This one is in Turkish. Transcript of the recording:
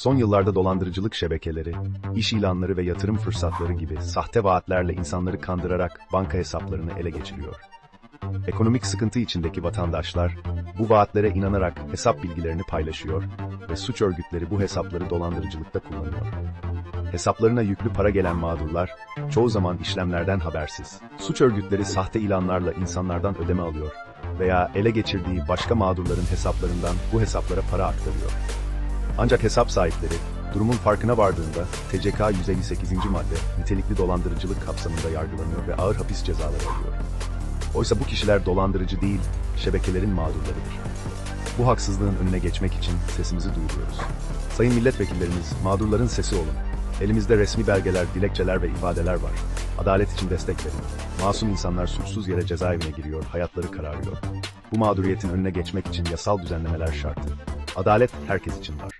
Son yıllarda dolandırıcılık şebekeleri, iş ilanları ve yatırım fırsatları gibi sahte vaatlerle insanları kandırarak banka hesaplarını ele geçiriyor. Ekonomik sıkıntı içindeki vatandaşlar bu vaatlere inanarak hesap bilgilerini paylaşıyor ve suç örgütleri bu hesapları dolandırıcılıkta kullanıyor. Hesaplarına yüklü para gelen mağdurlar çoğu zaman işlemlerden habersiz. Suç örgütleri sahte ilanlarla insanlardan ödeme alıyor veya ele geçirdiği başka mağdurların hesaplarından bu hesaplara para aktarıyor. Ancak hesap sahipleri durumun farkına vardığında TCK 158. madde nitelikli dolandırıcılık kapsamında yargılanıyor ve ağır hapis cezaları alıyor. Oysa bu kişiler dolandırıcı değil, şebekelerin mağdurlarıdır. Bu haksızlığın önüne geçmek için sesimizi duyuruyoruz. Sayın milletvekillerimiz, mağdurların sesi olun. Elimizde resmi belgeler, dilekçeler ve ifadeler var. Adalet için destek verin. Masum insanlar suçsuz yere cezaevine giriyor, hayatları kararıyor. Bu mağduriyetin önüne geçmek için yasal düzenlemeler şart. Adalet herkes için var.